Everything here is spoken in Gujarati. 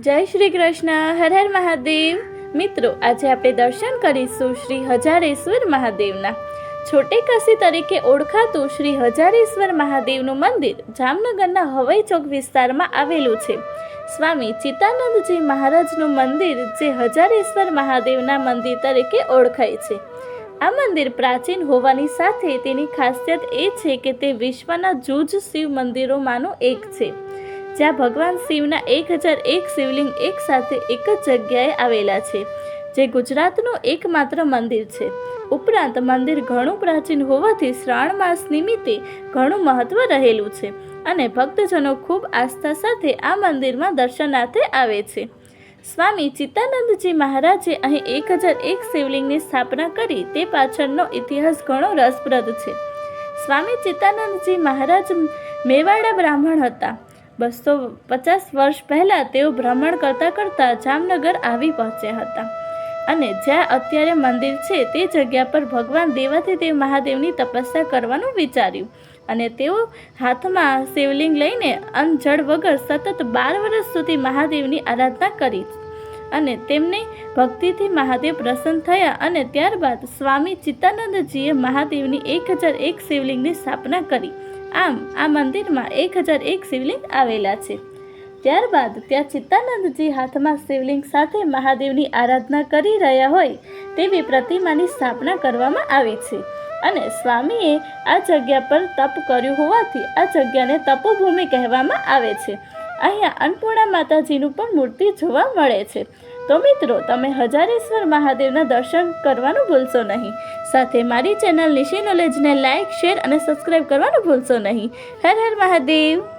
જય શ્રી કૃષ્ણ, હર હર મહાદેવ. મિત્રો, આજે આપણે દર્શન કરીશું શ્રી હજારેશ્વર મહાદેવના. છોટે કસી તરીકે ઓળખાતું શ્રી હજારેશ્વર મહાદેવનું મંદિર જામનગરના હવાઈ ચોક વિસ્તારમાં આવેલું છે. સ્વામી ચિત્તાનંદજી મહારાજનું મંદિર જે હજારેશ્વર મહાદેવના મંદિર તરીકે ઓળખાય છે. આ મંદિર પ્રાચીન હોવાની સાથે તેની ખાસિયત એ છે કે તે વિશ્વના જૂજ શિવ મંદિરોમાંનું એક છે. જ્યાં ભગવાન શિવના એક હજાર એક શિવલિંગ એક સાથે એક જ જગ્યાએ આવેલા છે, જે ગુજરાતનું એકમાત્ર મંદિર છે. ઉપરાંત મંદિર ઘણું પ્રાચીન હોવાથી શ્રાવણ માસ નિમિત્તે ઘણું મહત્વ રહેલું છે અને ભક્તજનો ખૂબ આસ્થા સાથે આ મંદિરમાં દર્શનાર્થે આવે છે. સ્વામી ચિત્તાનંદજી મહારાજે અહીં એક હજાર એક શિવલિંગની સ્થાપના કરી તે પાછળનો ઇતિહાસ ઘણો રસપ્રદ છે. સ્વામી ચિત્તાનંદજી મહારાજ મેવાડા બ્રાહ્મણ હતા. બસો પચાસ વર્ષ પહેલાં તેઓ ભ્રમણ કરતાં કરતાં જામનગર આવી પહોંચ્યા હતા. અને જ્યાં અત્યારે મંદિર છે, તે જગ્યા પર ભગવાન દેવાધિદેવ મહાદેવની તપસ્યા કરવાનું વિચાર્યું. અને તેઓ હાથમાં શિવલિંગ લઈને અનજળ વગર સતત બાર વર્ષ સુધી મહાદેવની આરાધના કરી. અને તેમની ભક્તિથી મહાદેવ પ્રસન્ન થયા અને ત્યારબાદ સ્વામી ચિત્તાનંદજીએ મહાદેવની એક હજાર એક શિવલિંગની સ્થાપના કરી. આમ, આ મંદિરમાં એક હજાર એક શિવલિંગ આવેલા છે. ત્યારબાદ ત્યાં ચિત્તાનંદજી હાથમાં શિવલિંગ સાથે મહાદેવની આરાધના કરી રહ્યા હોય તેવી પ્રતિમાની સ્થાપના કરવામાં આવી છે અને સ્વામીએ આ જગ્યા પર તપ કર્યું હોવાથી આ જગ્યાને તપોભૂમિ કહેવામાં આવે છે. અહીંયા અન્નપૂર્ણા માતાજીનું પણ મૂર્તિ જોવા મળે છે. તો મિત્રો, તમે હજારેશ્વર મહાદેવના દર્શન કરવાનું ભૂલશો નહીં. સાથે મારી ચેનલ નિશી નોલેજને લાઇક શેર અને સબસ્ક્રાઈબ કરવાનું ભૂલશો નહીં. હર હર મહાદેવ!